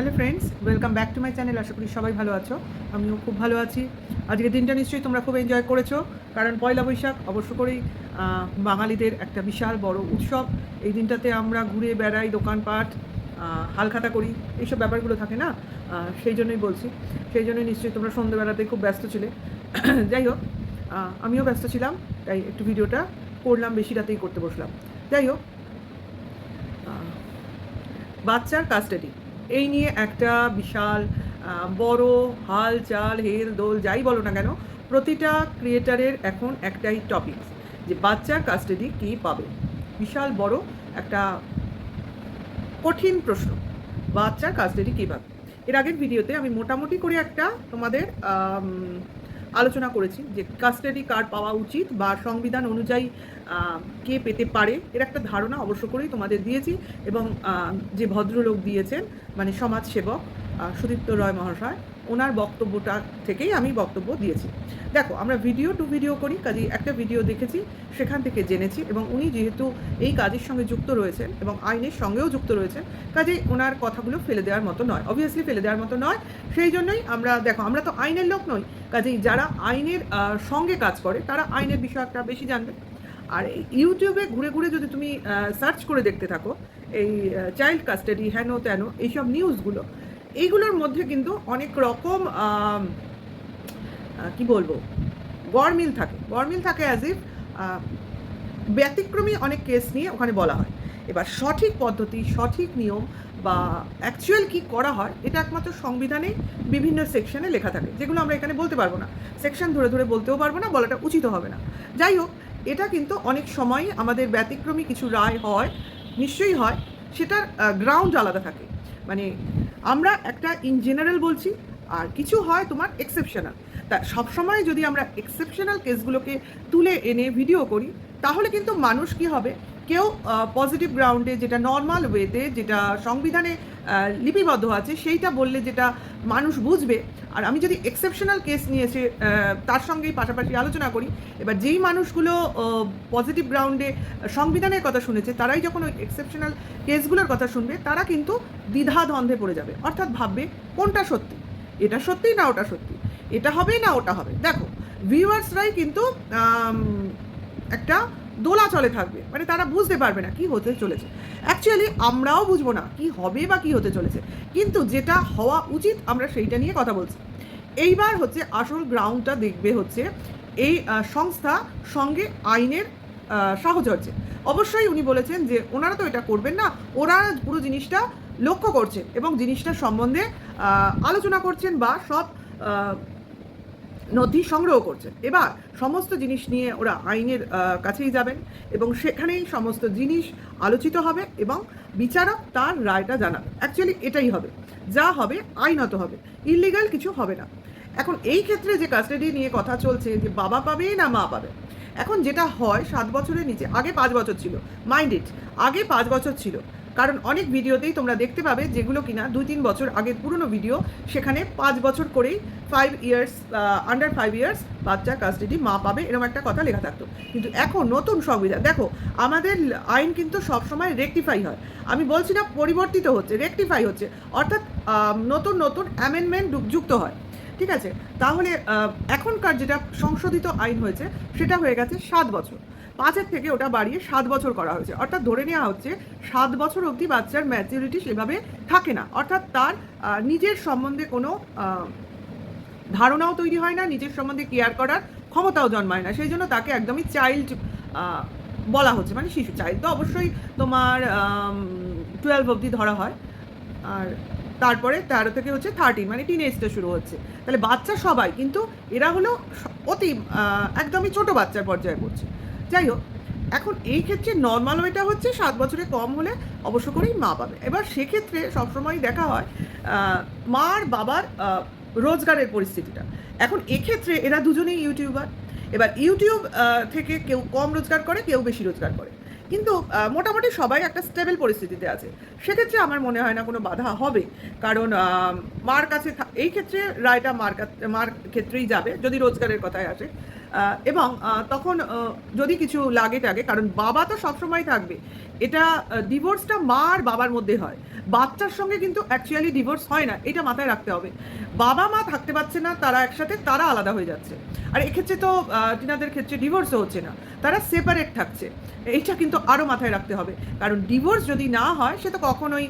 Hello friends, welcome back to my channel, আশা করি সবাই ভালো আছো। আমিও খুব ভালো আছি। আজকের দিনটা নিশ্চয়ই তোমরা খুব এনজয় করেছ, কারণ পয়লা বৈশাখ অবশ্য করেই বাঙালিদের একটা বিশাল বড় উৎসব। এই দিনটাতে আমরা ঘুরে বেড়াই, দোকানপাট হালখাতা করি, এইসব ব্যাপারগুলো থাকে না? সেই জন্যই বলছি। সেই জন্যই নিশ্চয়ই তোমরা সন্ধ্যেবেলাতে খুব ব্যস্ত ছিলে। যাই হোক আমিও ব্যস্ত ছিলাম, তাই একটু ভিডিওটা করলাম, বেশি রাতেই করতে বসলাম। যাই হোক বাচ্চার কাস্টাডি এই নিয়ে একটা বিশাল বড় হাল চাল, হেল, দোল, যাই বলো না কেন, প্রতিটা ক্রিয়েটারের এখন একটাই টপিক যে বাচ্চার কাস্টাডি কী পাবে? বিশাল, বড় একটা কঠিন প্রশ্ন বাচ্চার কাস্টাডি কী পাবে? এর আগের ভিডিওতে আমি মোটামুটি করে একটা তোমাদের আলোচনা করেছি যে কাস্টাডি কার্ড পাওয়া উচিত বা সংবিধান অনুযায়ী কে পেতে পারে, এর একটা ধারণা অবশ্য করেই তোমাদের দিয়েছি এবং যে ভদ্রলোক দিয়েছেন মানে সমাজসেবক সুদীপ্ত রয় মহাশয়, ওনার বক্তব্যটা থেকেই আমি বক্তব্য দিয়েছি। দেখো, আমরা ভিডিও টু ভিডিও করি, কাজেই একটা ভিডিও দেখেছি, সেখান থেকে জেনেছি এবং উনি যেহেতু এই কাজের সঙ্গে যুক্ত রয়েছেন এবং আইনের সঙ্গেও যুক্ত রয়েছেন, কাজেই ওনার কথাগুলো ফেলে দেওয়ার মতো নয় অবভিয়াসলি ফেলে দেওয়ার মতো নয়। সেই জন্যই আমরা, দেখো, আমরা তো আইনের লোক নই, কাজেই যারা আইনের সঙ্গে কাজ করে, তারা আইনের বিষয়টা বেশি জানবে। আর ইউটিউবে ঘুরে ঘুরে যদি তুমি সার্চ করে দেখতে থাকো, এই চাইল্ড কাস্টাডি হেন তেন, এইসব নিউজগুলো এইগুলোর মধ্যে কিন্তু অনেক রকম কি বলব গরমিল থাকে। গড়মিল থাকে অ্যাজ ইফ ব্যতিক্রমী অনেক কেস নিয়ে ওখানে বলা হয়। এবার সঠিক পদ্ধতি, সঠিক নিয়ম বা অ্যাকচুয়াল কি করা হয়, এটা একমাত্র সংবিধানে বিভিন্ন সেকশনে লেখা থাকে। যেগুলো আমরা এখানে বলতে পারব না। সেকশন ধরে ধরে বলতেও পারব না, বলাটা উচিত হবে না। যাই হোক এটা কিন্তু অনেক সময় আমাদের ব্যতিক্রমী কিছু রায় হয়, নিশ্চয়ই হয়, সেটার গ্রাউন্ড আলাদা থাকে। মানে আমরা একটা ইন জেনারেল বলছি, আর কিছু হয় তোমার এক্সেপশনাল তা সবসময় যদি আমরা এক্সেপশনাল কেসগুলোকে তুলে এনে ভিডিও করি, তাহলে কিন্তু মানুষ কি হবে? কেউ পজিটিভ গ্রাউন্ডে যেটা নর্মাল ওয়েতে যেটা সংবিধানে লিপিবদ্ধ আছে সেইটা বললে যেটা মানুষ বুঝবে। আর আমি যদি এক্সেপশনাল কেস নিয়ে এসে তার সঙ্গেই পাশাপাশি আলোচনা করি এবার যেই মানুষগুলো পজিটিভ গ্রাউন্ডে সংবিধানের কথা শুনেছে তারাই যখন ওই এক্সেপশনাল কেসগুলোর কথা শুনবে তারা কিন্তু দ্বিধা দ্বন্দ্বে পড়ে যাবে। অর্থাৎ ভাববে কোনটা সত্যি? এটা সত্যি না ওটা সত্যি? এটা হবে না ওটা হবে? দেখো ভিউয়ার্সরাই কিন্তু আম, একটা দোলাচলে থাকবে। মানে তারা বুঝতে পারবে না কি হতে চলেছে। অ্যাকচুয়ালি আমরাও বুঝব না কি হবে বা কি হতে চলেছে। কিন্তু যেটা হওয়া উচিত, আমরা সেইটা নিয়ে কথা বলছি। এইবার হচ্ছে আসল গ্রাউন্ডটা দেখবে হচ্ছে এই সংস্থা সঙ্গে আইনের সাহচর্যে। অবশ্যই উনি বলেছেন যে ওনারা তো এটা করবেন না, ওরা পুরো জিনিসটা লক্ষ্য করছেন এবং জিনিসটার সম্বন্ধে আলোচনা করছেন বা সব নথি সংগ্রহ করছেন। এবার সমস্ত জিনিস নিয়ে ওরা আইনের কাছেই যাবেন এবং সেখানেই সমস্ত জিনিস আলোচিত হবে এবং বিচারক তার রায়টা জানাবে অ্যাকচুয়ালি এটাই হবে। যা হবে আইনত হবে। ইলিগাল কিছু হবে না। এখন এই ক্ষেত্রে যে কাস্টাডি নিয়ে কথা চলছে যে বাবা পাবে না মা পাবে? এখন যেটা হয়, সাত বছরের নিচে, আগে পাঁচ বছর ছিল। মাইন্ড ইট আগে পাঁচ বছর ছিল। কারণ অনেক ভিডিওতেই তোমরা দেখতে পাবে যেগুলো কিনা দুই তিন বছর আগের পুরনো ভিডিও। সেখানে পাঁচ বছর করেই five years under five years বাচ্চা কাস্টাডি মা পাবে, এরকম একটা কথা লেখা থাকতো। কিন্তু এখন নতুন সংবিধান, দেখো, আমাদের আইন কিন্তু সবসময় রেকটিফাই হয়। আমি বলছি না পরিবর্তিত হচ্ছে রেকটিফাই হচ্ছে। অর্থাৎ নতুন নতুন অ্যামেন্ডমেন্ট যুক্ত হয়। ঠিক আছে? তাহলে এখনকার যেটা সংশোধিত আইন হয়েছে, সেটা হয়ে গেছে সাত বছর। পাঁচের থেকে ওটা বাড়িয়ে সাত বছর করা হয়েছে। অর্থাৎ ধরে নেওয়া হচ্ছে, সাত বছর অবধি বাচ্চার ম্যাচুরিটি সেভাবে থাকে না। অর্থাৎ তার নিজের সম্বন্ধে কোনো ধারণাও তৈরি হয় না, নিজের সম্বন্ধে কেয়ার করার ক্ষমতাও জন্মায় না। সেই জন্য তাকে একদমই চাইল্ড বলা হচ্ছে। মানে শিশু চাইল্ড তো অবশ্যই তোমার টুয়েলভ অবধি ধরা হয়। আর তারপরে তেরো থেকে হচ্ছে থার্টিন মানে টিন এজটা শুরু হচ্ছে। তাহলে বাচ্চা সবাই, কিন্তু এরা হলো অতি একদমই ছোট বাচ্চার পর্যায়ে পড়ছে। যাই হোক এখন এই ক্ষেত্রে নর্মাল ওয়েটা হচ্ছে সাত বছরে কম হলে অবশ্য করেই মা পাবে। এবার সেক্ষেত্রে সবসময় দেখা হয় মার বাবার রোজগারের পরিস্থিতিটা। এখন এক্ষেত্রে এরা দুজনেই ইউটিউবার। এবার ইউটিউব থেকে কেউ কম রোজগার করে, কেউ বেশি রোজগার করে। কিন্তু মোটামুটি সবাই একটা স্টেবল পরিস্থিতিতে আছে। সেক্ষেত্রে আমার মনে হয় না কোনো বাধা হবে। কারণ মার কাছে এই ক্ষেত্রে রায়টা মার মার ক্ষেত্রেই যাবে, যদি রোজগারের কথায় আসে। এবং তখন যদি কিছু লাগে টাগে কারণ বাবা তো সবসময় থাকবে, এটা ডিভোর্সটা মা আর বাবার মধ্যে হয়। বাচ্চার সঙ্গে কিন্তু অ্যাকচুয়ালি ডিভোর্স হয় না, এটা মাথায় রাখতে হবে। বাবা মা থাকতে পারছে না, তারা একসাথে, তারা আলাদা হয়ে যাচ্ছে। আর এক্ষেত্রে তো টিনাদের ক্ষেত্রে ডিভোর্সও হচ্ছে না, তারা সেপারেট থাকছে। এইটা কিন্তু আরও মাথায় রাখতে হবে। কারণ ডিভোর্স যদি না হয়, সে তো কখনোই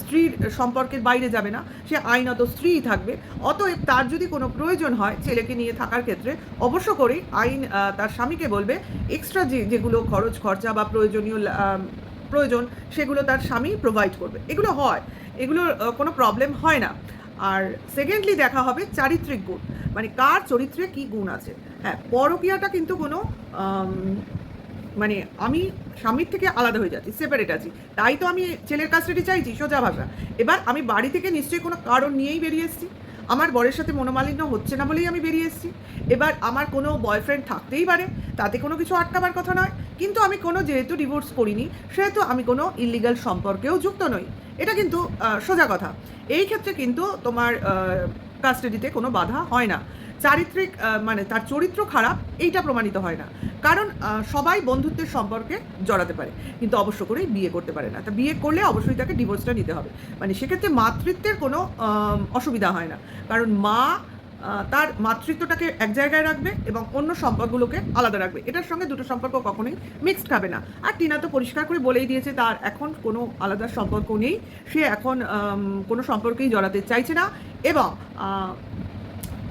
স্ত্রীর সম্পর্কের বাইরে যাবে না, সে আইনত স্ত্রীই থাকবে। অতএব তার যদি কোনো প্রয়োজন হয়, ছেলেকে নিয়ে থাকার ক্ষেত্রে, অবশ্য করেই আইন তার স্বামীকে বলবে এক্সট্রা যে, যেগুলো খরচ, খরচা বা প্রয়োজনীয় প্রয়োজন সেগুলো তার স্বামী প্রোভাইড করবে। এগুলো হয়। এগুলোর আহ, কোনো প্রবলেম হয় না। আর সেকেন্ডলি দেখা হবে চারিত্রিক গুণ। মানে কার চরিত্রে কি গুণ আছে? হ্যাঁ পরকীয়াটা কিন্তু কোনো মানে আমি স্বামীর থেকে আলাদা হয়ে যাচ্ছি সেপারেট আছি। তাই তো আমি ছেলের কাস্টাডি চাইছি সোজা ভাষা। এবার আমি বাড়ি থেকে নিশ্চয়ই কোনো কারণ নিয়েই বেরিয়ে এসেছি। আমার বরের সাথে মনোমালিন্য হচ্ছে না বলেই আমি বেরিয়ে এসেছি। এবার আমার কোনো বয়ফ্রেন্ড থাকতেই পারে তাতে কোনো কিছু আটকাবার কথা নয়। কিন্তু আমি কোনো যেহেতু ডিভোর্স করিনি, সেহেতু আমি কোনো ইলিগাল সম্পর্কেও যুক্ত নই। এটা কিন্তু সোজা কথা। এই ক্ষেত্রে কিন্তু তোমার কাস্টাডিতে কোনো বাধা হয় না। চারিত্রিক মানে তার চরিত্র খারাপ, এইটা প্রমাণিত হয় না। কারণ সবাই বন্ধুত্বের সম্পর্কে জড়াতে পারে, কিন্তু অবশ্য করেই বিয়ে করতে পারে না। তা বিয়ে করলে অবশ্যই তাকে ডিভোর্সটা নিতে হবে। মানে সেক্ষেত্রে মাতৃত্বের কোনো অসুবিধা হয় না। কারণ মা তার মাতৃত্বটাকে এক জায়গায় রাখবে এবং অন্য সম্পর্কগুলোকে আলাদা রাখবে। এটার সঙ্গে দুটো সম্পর্ক কখনোই মিক্সড খাবে না। আর টিনা তো পরিষ্কার করে বলেই দিয়েছে, তার এখন কোনো আলাদা সম্পর্ক নেই। সে এখন কোনো সম্পর্কেই জড়াতে চাইছে না এবং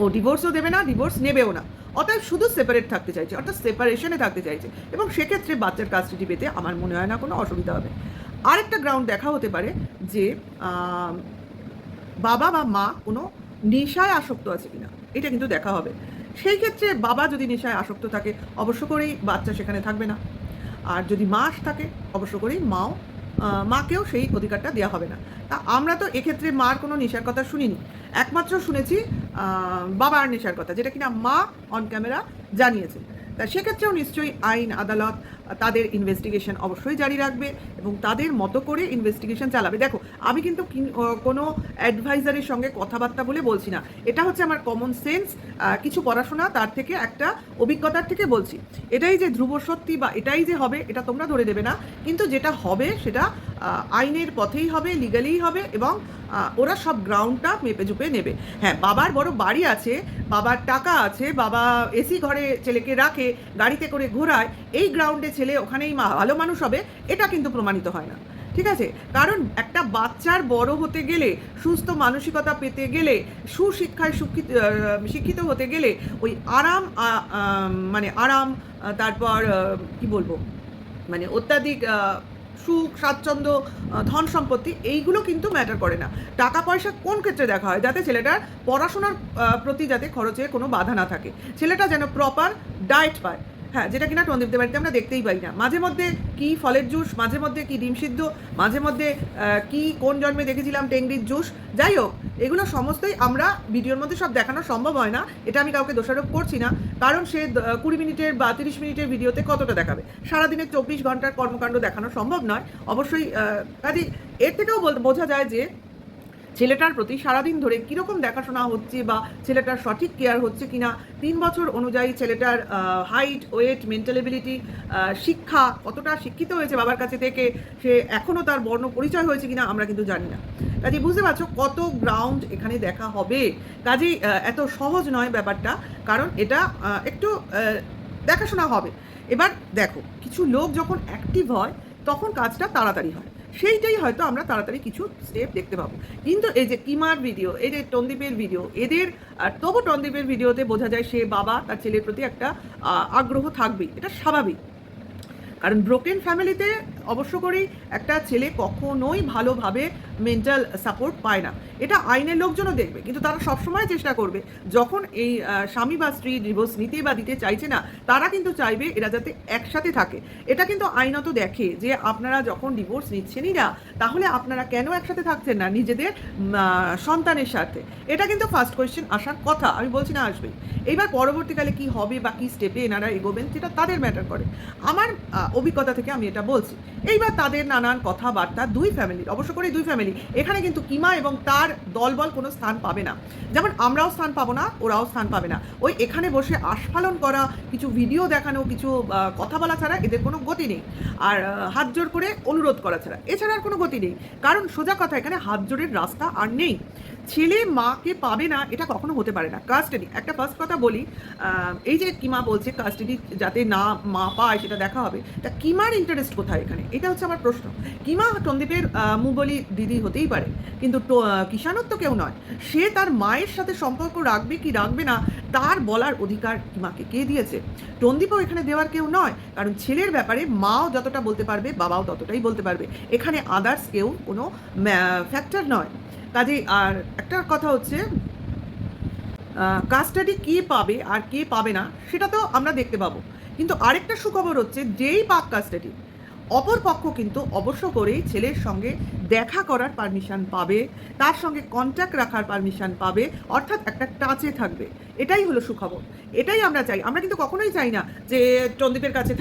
ও ডিভোর্সও দেবে না ডিভোর্স নেবেও না। অতএব শুধু সেপারেট থাকতে চাইছে, অর্থাৎ সেপারেশনে থাকতে চাইছে। এবং সেক্ষেত্রে বাচ্চার কাস্টাডি পেতে আমার মনে হয় না কোনো অসুবিধা হবে। আরেকটা গ্রাউন্ড দেখা হতে পারে যে বাবা বা মা কোনো নেশায় আসক্ত আছে কিনা, এটা কিন্তু দেখা হবে। সেই ক্ষেত্রে বাবা যদি নেশায় আসক্ত থাকে, অবশ্য করেই বাচ্চা সেখানে থাকবে না। আর যদি মা থাকে, অবশ্য করেই মাও মাকেও সেই অধিকারটা দেওয়া হবে না। তা আমরা তো এক্ষেত্রে মার কোনো নেশার কথা শুনিনি। একমাত্র শুনেছি বাবার নেশার কথা, যেটা কিনা মা অন ক্যামেরা জানিয়েছে। তা সেক্ষেত্রেও নিশ্চয়ই আইন, আদালত তাদের ইনভেস্টিগেশন অবশ্যই জারি রাখবে এবং তাদের মতো করে ইনভেস্টিগেশন চালাবে। দেখো, আমি কিন্তু কোনো অ্যাডভাইজারের সঙ্গে কথাবার্তা বলে বলছি না। এটা হচ্ছে আমার কমন সেন্স কিছু পড়াশোনা তার থেকে একটা অভিজ্ঞতার থেকে বলছি। এটাই যে ধ্রুব সত্যি বা এটাই যে হবে, এটা তোমরা ধরে দেবে না। কিন্তু যেটা হবে, সেটা আইনের পথেই হবে, লিগালিই হবে এবং ওরা সব গ্রাউন্ডটা মেপে চুপে নেবে। হ্যাঁ বাবার বড় বাড়ি আছে, বাবার টাকা আছে, বাবা এসি ঘরে ছেলেকে রাখে, গাড়িতে করে ঘোরায়, এই গ্রাউন্ডে ছেলে ওখানেই ভালো মানুষ হবে, এটা কিন্তু প্রমাণিত হয় না। ঠিক আছে? কারণ একটা বাচ্চার বড় হতে গেলে, সুস্থ মানসিকতা পেতে গেলে, সুশিক্ষায় শিক্ষিত শিক্ষিত হতে গেলে, ওই আরাম মানে আরাম তারপর কি বলব? মানে অত্যাধিক সুখ, স্বাচ্ছন্দ্য ধন সম্পত্তি, এইগুলো কিন্তু ম্যাটার করে না। টাকা পয়সা কোন ক্ষেত্রে দেখা হয়? যাতে ছেলেটার পড়াশোনার প্রতি যাতে খরচে কোনো বাধা না থাকে। ছেলেটা যেন প্রপার ডায়েট পায়। হ্যাঁ যেটা কিনা টন্দীপদের বাড়িতে আমরা দেখতেই পাই না। মাঝে মধ্যে কি ফলের জুস, মাঝে মধ্যে কি ডিম সিদ্ধ, মাঝে মধ্যে কি, কোন জন্মে দেখেছিলাম টেংরির জুস, যাই হোক, এগুলো সমস্তই আমরা ভিডিওর মধ্যে সব দেখানো সম্ভব হয় না, এটা আমি কাউকে দোষারোপ করছি না, কারণ সে কুড়ি মিনিটের বা তিরিশ মিনিটের ভিডিওতে কতটা দেখাবে? সারাদিনের চব্বিশ ঘণ্টার কর্মকাণ্ড দেখানো সম্ভব নয়। অবশ্যই কাজে এর থেকেও বোঝা যায় যে ছেলেটার প্রতি সারাদিন ধরে কীরকম দেখাশোনা হচ্ছে বা ছেলেটার সঠিক কেয়ার হচ্ছে কিনা? তিন বছর অনুযায়ী ছেলেটার হাইট ওয়েট মেন্টাল এবিলিটি শিক্ষা কতটা শিক্ষিত হয়েছে বাবার কাছে থেকে, সে এখনও তার বর্ণ পরিচয় হয়েছে কিনা আমরা কিন্তু জানি না। কাজে বুঝতে পারছ কত গ্রাউন্ড এখানে দেখা হবে। কাজেই এত সহজ নয় ব্যাপারটা, কারণ এটা একটু দেখাশোনা হবে। এবার দেখো, কিছু লোক যখন অ্যাক্টিভ হয়, তখন কাজটা তাড়াতাড়ি হয়। সেইটাই হয়তো আমরা তাড়াতাড়ি কিছু স্টেপ দেখতে পাবো। কিন্তু এই যে কিমার ভিডিও এই যে টন্দীপের ভিডিও এদের তবু টন্দীপের ভিডিওতে বোঝা যায় সে বাবা তার ছেলের প্রতি একটা আগ্রহ থাকবেই। এটা স্বাভাবিক। কারণ ব্রোকেন ফ্যামিলিতে অবশ্য করেই একটা ছেলে কখনোই ভালোভাবে মেন্টাল সাপোর্ট পায় না। এটা আইনের লোকজনও দেখবে, কিন্তু তারা সবসময় চেষ্টা করবে। যখন এই স্বামী বা স্ত্রী ডিভোর্স নিতে বা দিতে চাইছে না, তারা কিন্তু চাইবে এরা যাতে একসাথে থাকে। এটা কিন্তু আইনত দেখে যে আপনারা যখন ডিভোর্স নিচ্ছেনই না, তাহলে আপনারা কেন একসাথে থাকছেন না নিজেদের সন্তানের সাথে? এটা কিন্তু ফার্স্ট কোয়েশ্চেন আসার কথা, আমি বলছি না আসবে এইবার পরবর্তীকালে কি হবে বা কী স্টেপে এনারা এগোবেন, সেটা তাদের ম্যাটার করে। আমার অভিজ্ঞতা থেকে আমি এটা বলছি। এইবার তাদের নানান কথাবার্তা দুই ফ্যামিলির অবশ্য করে দুই ফ্যামিলি এখানে কিন্তু কিমা এবং তার দলবল কোনো স্থান পাবে না। যেমন আমরাও স্থান পাবো না, ওরাও স্থান পাবে না। ওই এখানে বসে আস্ফালন করা, কিছু ভিডিও দেখানো, কিছু কথা বলা ছাড়া এদের কোনো গতি নেই। আর হাত জোর করে অনুরোধ করা ছাড়া। এছাড়া আর কোনো গতি নেই। কারণ সোজা কথা, এখানে হাত জোরের রাস্তা আর নেই। ছেলে মাকে পাবে না এটা কখনো হতে পারে না। কাস্টাডি একটা ফার্স্ট কথা বলি এই যে কিমা বলছে কাস্টাডি যাতে না মা পায় সেটা দেখা হবে। তা কিমার ইন্টারেস্ট কোথায় এখানে? এটা হচ্ছে আমার প্রশ্ন। কিমা টন্দীপের আহ, মুবলি দিদি হতেই পারে কিন্তু কিষাণর তো কেউ নয়। সে তার মায়ের সাথে সম্পর্ক রাখবে কি রাখবে না তার বলার অধিকার কিমাকে কে দিয়েছে? টন্দীপও এখানে দেওয়ার কেউ নয় কারণ ছেলের ব্যাপারে মাও যতটা বলতে পারবে বাবাও ততটাই বলতে পারবে। এখানে আদার্স কেউ কোনো ফ্যাক্টর নয়। কাজেই আর একটা কথা হচ্ছে কাস্টাডি কে পাবে আর কে পাবে না সেটা তো আমরা দেখতে পাবো। কিন্তু আরেকটা সুখবর হচ্ছে যেই পাক কাস্টাডি অপর পক্ষ কিন্তু অবশ্য করেই ছেলের সঙ্গে দেখা করার পারমিশন পাবে, তার সঙ্গে কন্ট্যাক্ট রাখার পারমিশন পাবে, অর্থাৎ একটা টাচে থাকবে। এটাই হলো সুখবর। এটাই আমরা চাই। আমরা কিন্তু কখনোই চাই না যে চন্দীপের কাছে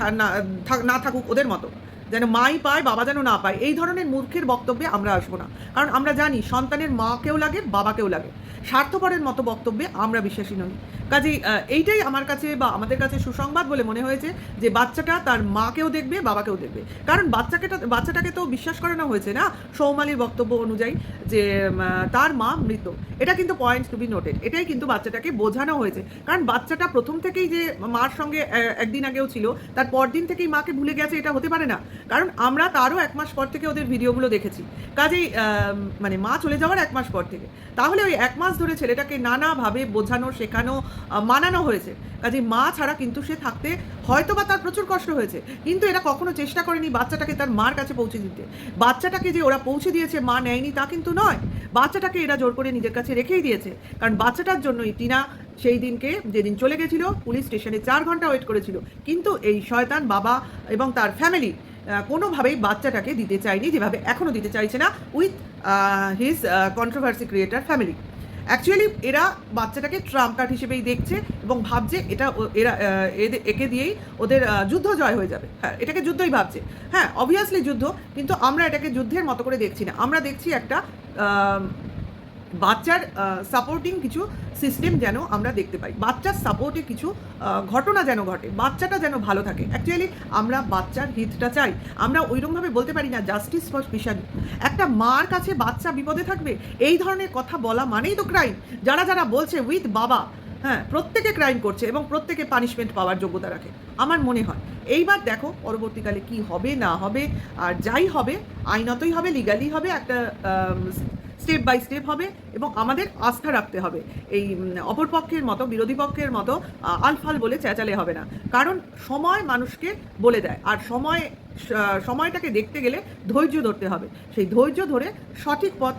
না থাকুক ওদের মতো। যেন মাই পায়, বাবা যেন না পায়। এই ধরনের মূর্খের বক্তব্যে আমরা আসব না। কারণ আমরা জানি সন্তানের মাকেও লাগে, বাবাকেও লাগে। স্বার্থপরের মতো বক্তব্যে আমরা বিশ্বাসী নই। কাজেই এইটাই আমার কাছে বা আমাদের কাছে সুসংবাদ বলে মনে হয়েছে যে বাচ্চাটা তার মাকেও দেখবে, বাবাকেও দেখবে। কারণ বাচ্চাকে বাচ্চাটাকে তো বিশ্বাস করানো হয়েছে না সৌমালির বক্তব্য অনুযায়ী যে তার মা মৃত। এটা কিন্তু পয়েন্ট টু বি নোটেড এটাই কিন্তু বাচ্চাটাকে বোঝানো হয়েছে। কারণ বাচ্চাটা প্রথম থেকেই যে মার সঙ্গে একদিন আগেও ছিল, তার পরদিন থেকেই মাকে ভুলে গেছে, এটা হতে পারে না। কারণ আমরা তারও এক মাস পর থেকে ওদের ভিডিওগুলো দেখেছি। কাজেই মানে মা চলে যাওয়ার এক মাস পর থেকে। তাহলে ওই এক মাস ধরে ছেলেটাকে নানাভাবে বোঝানো, শেখানো মানানো হয়েছে। কাজে মা ছাড়া কিন্তু সে থাকতে হয়তো বা তার প্রচুর কষ্ট হয়েছে। কিন্তু এরা কখনো চেষ্টা করেনি বাচ্চাটাকে তার মার কাছে পৌঁছে দিতে। বাচ্চাটাকে যে ওরা পৌঁছে দিয়েছে, মা নেয়নি তা কিন্তু নয়। বাচ্চাটাকে এরা জোর করে নিজের কাছে রেখেই দিয়েছে। কারণ বাচ্চাটার জন্যই টিনা সেই দিনকে, যেদিন চলে গেছিল, পুলিশ স্টেশনে চার ঘণ্টা ওয়েট করেছিল। কিন্তু এই শয়তান বাবা এবং তার ফ্যামিলি কোনোভাবেই বাচ্চাটাকে দিতে চায়নি, যেভাবে এখনও দিতে চাইছে না with his controversy creator family actually এরা বাচ্চাটাকে ট্রাম্প কার্ড হিসেবেই দেখছে এবং ভাবছে এটা এরা এদের একে দিয়েই ওদের যুদ্ধ জয় হয়ে যাবে। হ্যাঁ এটাকে যুদ্ধই ভাবছে। হ্যাঁ অবভিয়াসলি যুদ্ধ, কিন্তু আমরা এটাকে যুদ্ধের মতো করে দেখছি না। আমরা দেখছি একটা বাচ্চার সাপোর্টিং কিছু সিস্টেম যেন আমরা দেখতে পাই। বাচ্চার সাপোর্টে কিছু ঘটনা যেন ঘটে, বাচ্চাটা যেন ভালো থাকে। অ্যাকচুয়ালি আমরা বাচ্চার হিতটা চাই। আমরা ওইরকমভাবে বলতে পারি না জাস্টিস ফর স্পেশাল একটা মার কাছে বাচ্চা বিপদে থাকবে, এই ধরনের কথা বলা মানেই তো ক্রাইম যারা যারা বলছে উইথ বাবা হ্যাঁ প্রত্যেকে ক্রাইম করছে এবং প্রত্যেকে পানিশমেন্ট পাওয়ার যোগ্যতা রাখে। আমার মনে হয়, এইবার দেখো পরবর্তীকালে কি হবে, না হবে, আর যাই হবে, আইনতই হবে লিগালি হবে একটা স্টেপ বাই স্টেপ হবে এবং আমাদের আস্থা রাখতে হবে। এই অপরপক্ষের মতো, বিরোধী পক্ষের মতো আলফাল বলে চেঁচালে হবে না। কারণ সময় মানুষকে বলে দেয়। আর সময় সময়টাকে দেখতে গেলে ধৈর্য ধরতে হবে। সেই ধৈর্য ধরে সঠিক পথ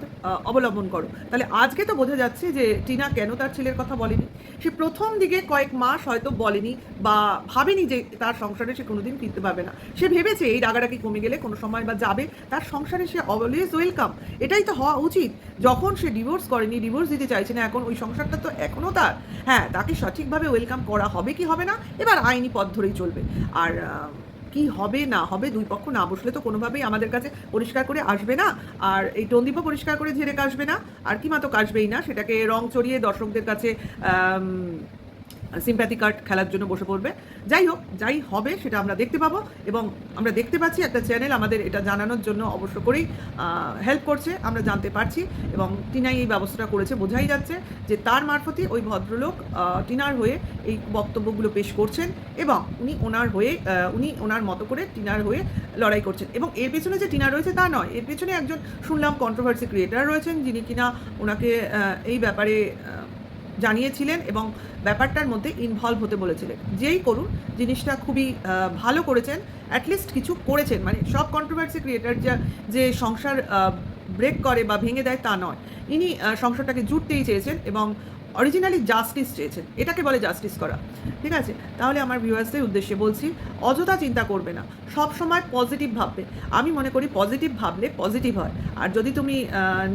অবলম্বন করো। তাহলে আজকে তো বোঝা যাচ্ছে যে টিনা কেন তার ছেলের কথা বলেনি। সে প্রথম দিকে কয়েক মাস হয়তো বলেনি বা ভাবেনি যে তার সংসারে সে কোনোদিন ফিরতে পারবে না। সে ভেবেছে এই রাগারাগি কমে গেলে কোনো সময় বা যাবে, তার সংসারে সে অলওয়েজ ওয়েলকাম এটাই তো হওয়া উচিত। যখন সে ডিভোর্স করেনি ডিভোর্স দিতে চাইছে না, এখন ওই সংসারটা তো এখনও তার। হ্যাঁ তাকে সঠিকভাবে ওয়েলকাম করা হবে কি হবে না, এবার আইনি পথ ধরেই চলবে। আর কি হবে, না হবে, দুই পক্ষ না বসলে তো কোনোভাবেই আমাদের কাছে পরিষ্কার করে আসবে না। আর এই টন্দীপও পরিষ্কার করে ঝেড়ে কাশবে না। আর কি মাত্র কাশবেই না, সেটাকে রং চড়িয়ে দর্শকদের কাছে সিম্প্যাথি কার্ড খেলার জন্য বসে পড়বে। যাই হোক, যাই হবে সেটা আমরা দেখতে পাবো এবং আমরা দেখতে পাচ্ছি একটা চ্যানেল আমাদের এটা জানানোর জন্য অবশ্য করেই হেল্প করছে, আমরা জানতে পারছি এবং টিনাই এই ব্যবস্থাটা করেছে, বোঝাই যাচ্ছে যে তার মারফতে ওই ভদ্রলোক টিনার হয়ে এই বক্তব্যগুলো পেশ করছেন এবং উনি ওনার হয়ে উনি ওনার মতো করে টিনার হয়ে লড়াই করছেন এবং এর পেছনে যে টিনা রয়েছে তা নয়, এর পেছনে একজন শুনলাম কন্ট্রোভার্সি ক্রিয়েটার রয়েছেন যিনি কিনা ওনাকে এই ব্যাপারে জানিয়েছিলেন এবং ব্যাপারটার মধ্যে ইনভলভ হতে বলেছিলেন। যেই করুন, জিনিসটা খুবই ভালো করেছেন অ্যাটলিস্ট কিছু করেছেন। মানে সব কন্ট্রোভার্সি ক্রিয়েটার যা, যে সংসার ব্রেক করে বা ভেঙে দেয় তা নয়। ইনি সংসারটাকে জুটতেই চেয়েছেন এবং অরিজিনালি জাস্টিস চেয়েছেন। এটাকে বলে জাস্টিস করা। ঠিক আছে? তাহলে আমার ভিউয়ার্সদের উদ্দেশ্যে বলছি, অযথা চিন্তা করবে না। সব সময় পজিটিভ ভাববে। আমি মনে করি পজিটিভ ভাবলে পজিটিভ হয়। আর যদি তুমি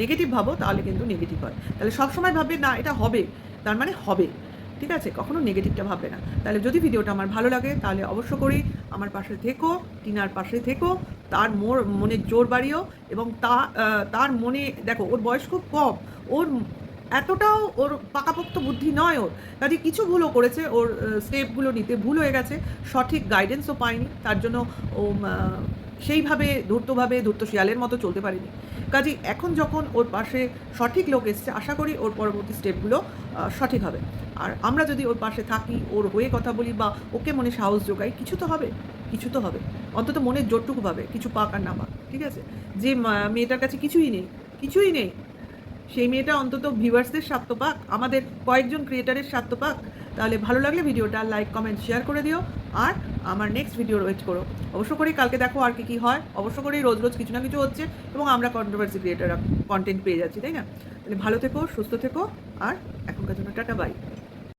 নেগেটিভ ভাবো, তাহলে কিন্তু নেগেটিভ হয়। তাহলে সব সময় ভাববে, না, এটা হবে। তার মানে হবে, ঠিক আছে? কখনো নেগেটিভটা ভাববে না। তাহলে যদি ভিডিওটা আমার ভালো লাগে, তাহলে অবশ্য করি, আমার পাশে থেকো, টিনার পাশে থেকো, তার মোর মনের জোর বাড়িও এবং তা তার মনে, দেখো, ওর বয়স খুব কম, ওর এতটাও ওর পাকাপোক্ত বুদ্ধি নয় ওর। কাজে কিছু ভুলও করেছে, ওর স্টেপগুলো নিতে ভুল হয়ে গেছে, সঠিক গাইডেন্সও পায়নি, তার জন্য ও সেইভাবে ধূর্তভাবে ধূর্ত শিয়ালের মতো চলতে পারেনি। কাজে এখন যখন ওর পাশে সঠিক লোক এসছে, আশা করি ওর পরবর্তী স্টেপগুলো সঠিক হবে। আর আমরা যদি ওর পাশে থাকি, ওর হয়ে কথা বলি বা ওকে মনে সাহস যোগাই, কিছু তো হবে, কিছু তো হবে। অন্তত মনের জোরটুকু পাবে কিছু পাক আর না পাক, ঠিক আছে? যে মেয়েটার কাছে কিছুই নেই কিছুই নেই। সেই মেয়েটা অন্তত ভিউয়ার্সদের স্বার্থ পাক, আমাদের কয়েকজন ক্রিয়েটারের স্বার্থ পাক। তাহলে ভালো লাগলে ভিডিওটা লাইক, কমেন্ট, শেয়ার করে দিও। আর আমার নেক্সট ভিডিও ওয়েট করো। অবশ্য করেই কালকে দেখো আর কি কী হয়। অবশ্য করেই রোজ রোজ কিছু না কিছু হচ্ছে এবং আমরা কন্ট্রোভার্সি ক্রিয়েটাররা কন্টেন্ট পেয়ে যাচ্ছি, তাই না? তাহলে ভালো থেকো, সুস্থ থেকো, আর এখনকার জন্য টাটা বাই